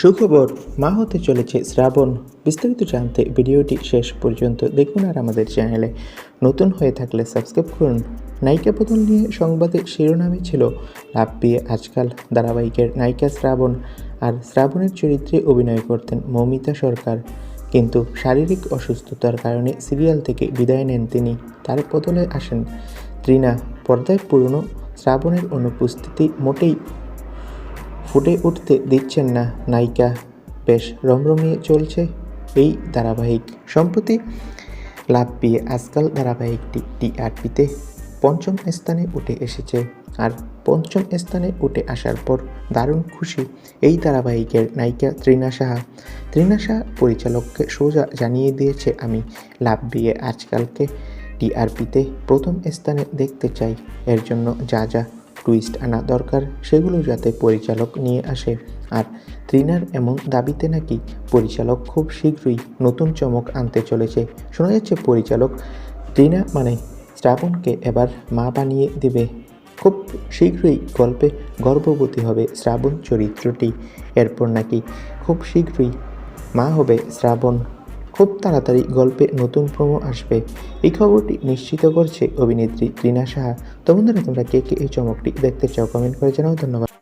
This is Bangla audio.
সুখবর মা হতে চলেছে শ্রাবণ। বিস্তারিত জানতে ভিডিওটি শেষ পর্যন্ত দেখুন আর আমাদের চ্যানেলে নতুন হয়ে থাকলে সাবস্ক্রাইব করুন। নায়িকা বদল নিয়ে সংবাদে শিরোনামে ছিল লাভ পেয়ে আজকাল ধারাবাহিকের নায়িকা শ্রাবণ আর শ্রাবণের চরিত্রে অভিনয় করতেন মৌমিতা সরকার। কিন্তু শারীরিক অসুস্থতার কারণে সিরিয়াল থেকে বিদায় নেন তিনি। তার বদলে আসেন ত্রিনা। পর্দায় পুরনো শ্রাবণের অনুপস্থিতি মোটেই ফুটে উঠতে দিচ্ছেন না নায়িকা। বেশ রমরমিয়ে চলছে এই ধারাবাহিক। সম্প্রতি লাভ পেয়ে আজকাল ধারাবাহিকটি টিআরপিতে পঞ্চম স্থানে উঠে এসেছে। আর পঞ্চম স্থানে উঠে আসার পর দারুণ খুশি এই ধারাবাহিকের নায়িকা ত্রিনা সাহা। ত্রিনা সাহা পরিচালককে সোজা জানিয়ে দিয়েছে, আমি লাভ বিয়ে আজকালকে টিআরপিতে প্রথম স্থানে দেখতে চাই। এর জন্য যা যা টুইস্ট আনা দরকার, সেগুলো যাতে পরিচালক নিয়ে আসে। আর ত্রিনার এমন দাবিতে নাকি পরিচালক খুব শীঘ্রই নতুন চমক আনতে চলেছে। শোনা যাচ্ছে পরিচালক ত্রিনা মানে শ্রাবণকে এবার মা বানিয়ে দেবে। খুব শীঘ্রই গল্পে গর্ভবতী হবে শ্রাবণ চরিত্রটি। এরপর নাকি খুব শীঘ্রই মা হবে শ্রাবণ। তাড়াতাড়ি গল্পে নতুন প্রোমো আসবে। এই খবরটি নিশ্চিত করছে অভিনেত্রী রিনা সাহা। তো বন্ধুরা, তোমরা কে কে এই চমকটি দেখতে চাও কমেন্ট করে জানাও। ধন্যবাদ।